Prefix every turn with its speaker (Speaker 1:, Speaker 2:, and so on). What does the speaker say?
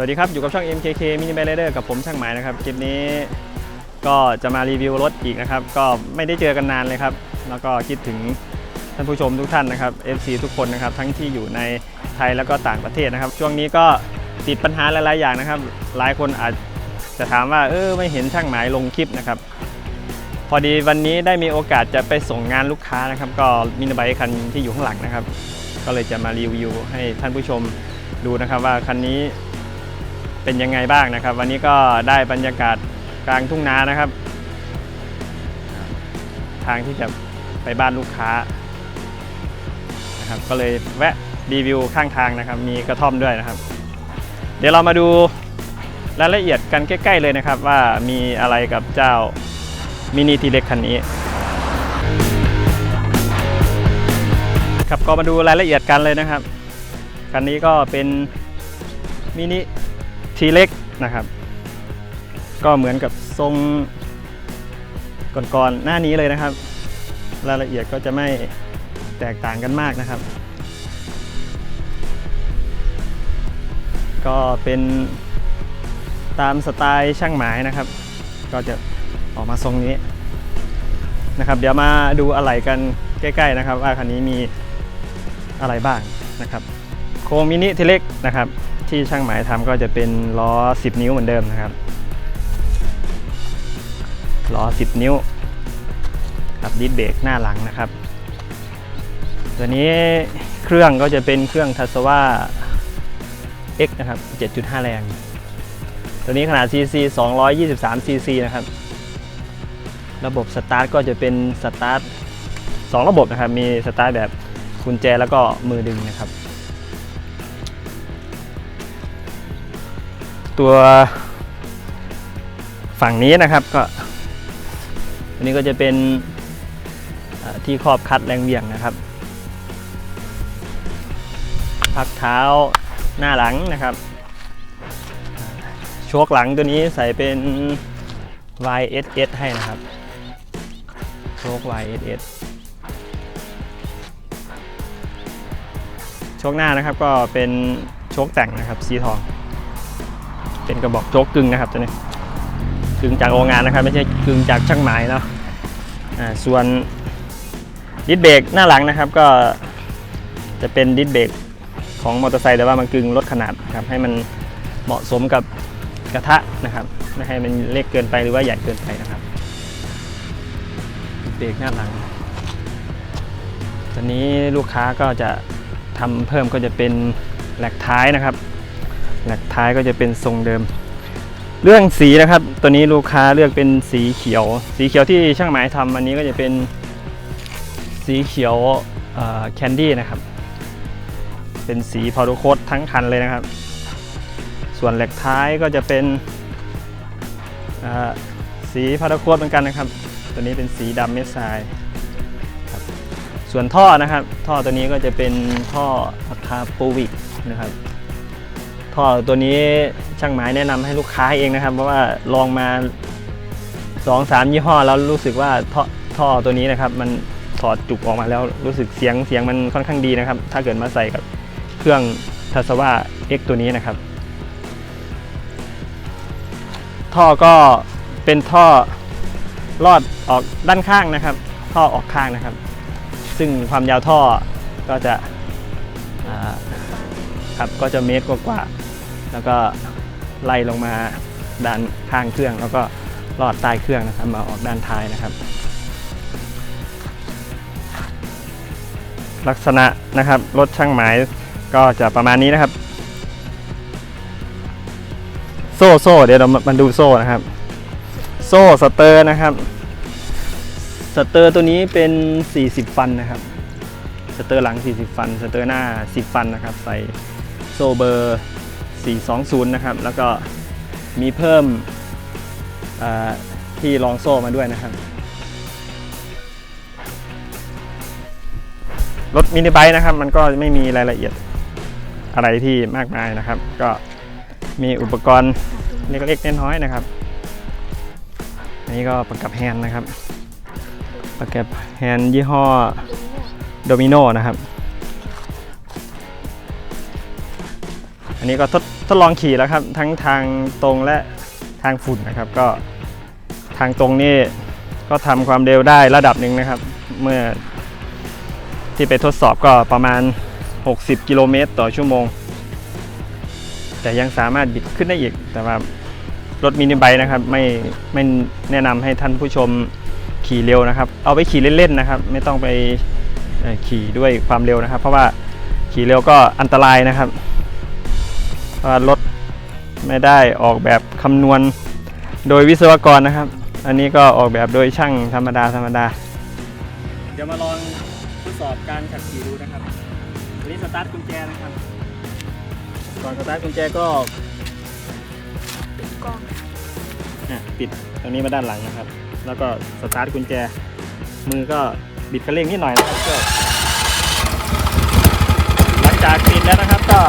Speaker 1: สวัสดีครับ อยู่กับช่อง MKK Mini b i Rider กับผมช่างหมายนะครับ คลิปนี้ก็จะมารีวิวรถอีกนะครับ ก็ไม่ได้เจอกันนานเลยครับ แล้วก็คิดถึงท่านผู้ชมทุกท่านนะครับ FC ทุกคนนะครับ ทั้งที่อยู่ในไทยแล้วก็ต่างประเทศนะครับ ช่วงนี้ก็ติดปัญหาหลาย ๆ อย่างนะครับ หลายคนอาจจะถามว่า เออไม่เห็นช่างหมายลงคลิปนะครับ พอดีวันนี้ได้มีโอกาสจะไปส่งงานลูกค้านะครับ ก็มินิไบค์คันที่อยู่ข้างหลังนะครับ ก็เลยจะมารีวิวให้ท่านผู้ชมดูนะครับว่าคันนี้ เป็นยังไงบ้างนะครับ วันนี้ก็ได้บรรยากาศกลางทุ่งนานะครับ ทางที่จะไปบ้านลูกค้านะครับก็เลยแวะรีวิวข้างทางนะครับ มีกระท่อมด้วยนะครับ เดี๋ยวเรามาดูรายละเอียดกันใกล้ ๆ เลยนะครับ ว่ามีอะไรกับเจ้ามินิทีเล็กคันนี้ครับก็มาดูรายละเอียดกันเลยนะครับ คันนี้ก็เป็นมินิ ทีเล็กนะครับ ก็เหมือนกับทรงก่อนๆหน้านี้เลยนะครับ รายละเอียดก็จะไม่แตกต่างกันมากนะครับ ก็เป็นตามสไตล์ช่างหมายนะครับ ก็จะออกมาทรงนี้นะครับ เดี๋ยวมาดูอะไรกันใกล้ ๆ นะครับ ว่าคันนี้มีอะไรบ้างนะครับ โคมินิทีเล็กนะครับ ที่ช่างหมายทำก็จะเป็นล้อ 10 นิ้วเหมือนเดิมนะครับล้อ 10 นิ้วกับดิสเบรกหน้าหลังนะครับตัวนี้เครื่องก็จะเป็นเครื่องทัสวา X นะครับ 7.5 แรง ตัวนี้ขนาด cc 223 cc นะครับ ระบบสตาร์ทก็จะเป็นสตาร์ท2ระบบนะครับ มีสตาร์ทแบบกุญแจแล้วก็มือดึงนะครับ ตัวฝั่งนี้นะครับก็อันนี้ก็จะเป็นที่ครอบคัดแรงเหวี่ยงนะครับ พักเท้าหน้าหลังนะครับโชคหลังตัวนี้ใส่เป็น YSS ให้นะครับโชค YSS โชคหน้านะครับก็เป็นโชคแต่งนะครับสีทอง เป็นกระบอกโชคกึ่งนะครับตัวนี้กึ่งจากโรงงานนะครับ ไม่ใช่กึ่งจากช่างหมายเนาะอ่าส่วนดิสเบรกหน้าหลังนะครับก็จะเป็นดิสเบรกของมอเตอร์ไซค์แต่ว่ามันกึ่งลดขนาดครับให้มันเหมาะสมกับกระทะนะครับไม่ให้มันเล็กเกินไปหรือว่าใหญ่เกินไปนะครับเบรกหน้าหลังตอนนี้ลูกค้าก็จะทำเพิ่มก็จะเป็นแหลกท้ายนะครับ หลกท้ายก็จะเป็นทรงเดิม เรื่องสีนะครับ ตัวนี้ลูกค้าเลือกเป็นสีเขียว สีเขียวที่ช่างหมายทำอันนี้ก็จะเป็นสีเขียวแคนดี้นะครับ เป็นสีพาวโดโคตทั้งคันเลยนะครับ ส่วนแหลกท้ายก็จะเป็นสีพาวโดโคตเหมือนกันนะครับ ตัวนี้เป็นสีดำเม็ดทรายส่วนท่อนะครับ ท่อตัวนี้ก็จะเป็นท่ออาคาปูวิกนะครับ ท่อตัวนี้ช่างหมายแนะนำให้ลูกค้าเองนะครับ เพราะว่าลองมา2อสามยี่ห้อแล้วรู้สึกว่าท่อท่อตัวนี้นะครับ มันถอดจุกออกมาแล้วรู้สึกเสียงเสียงมันค่อนข้างดีนะครับ ถ้าเกิดมาใส่กับเครื่องทัสวา X ตัวนี้นะครับ ท่อก็เป็นท่อลอดออกด้านข้างนะครับ ท่อออกข้างนะครับ ซึ่งความยาวท่อก็จะครับก็จะเมตรกว่า แล้วก็ไล่ลงมาด้านข้างเครื่อง แล้วก็ลอดใต้เครื่องนะครับ มาออกด้านท้ายนะครับ ลักษณะนะครับรถช่างหมายก็จะประมาณนี้นะครับ โซ่โซ่เดี๋ยวเรามาดูโซ่นะครับ โซ่สเตอร์นะครับสเตอร์ตัวนี้เป็น 40 ฟันนะครับ สเตอร์หลัง 40 ฟัน สเตอร์หน้า 10 ฟันนะครับ ใส่โซเบอร์ 420 นะครับ แล้วก็มีเพิ่มที่รองโซ่มาด้วยนะครับ รถมินิไบค์นะครับ มันก็ไม่มีรายละเอียดอะไรที่มากมายนะครับ ก็มีอุปกรณ์เล็กๆน้อยๆนะครับ อันนี้ก็ประกับแฮนด์นะครับ ประกับแฮนด์ยี่ห้อโดมิโนนะครับ นี้ก็ทดทดลองขี่แล้วครับ ทั้งทางตรงและทางฝุ่นนะครับก็ทางตรงนี่ก็ทำความเร็วได้ระดับหนึ่งนะครับ เมื่อที่ไปทดสอบก็ประมาณ 60 กิโลเมตรต่อชั่วโมง แต่ยังสามารถบิดขึ้นได้อีก แต่ว่ารถมินิไบค์นะครับไม่ไม่แนะนำให้ท่านผู้ชมขี่เร็วนะครับ เอาไปขี่เล่นๆนะครับ ไม่ต้องไปขี่ด้วยความเร็วนะครับ เพราะว่าขี่เร็วก็อันตรายนะครับ ราะว่ารถไม่ได้ออกแบบคำนวณโดยวิศวกรนะครับ อันนี้ก็ออกแบบโดยช่างธรรมดาธรรมดา เดี๋ยวมาลองทดสอบการขับขี่ดูนะครับอันนี้สตาร์ทกุญแจนะครับ ก่อนสตาร์ทกุญแจก็
Speaker 2: กล้อง
Speaker 1: อะปิดตรงนี้มาด้านหลังนะครับ แล้วก็สตาร์ทกุญแจ มือก็บิดคันเร่งนิดหน่อยนะครับหลังจากติดแล้วนะครับก็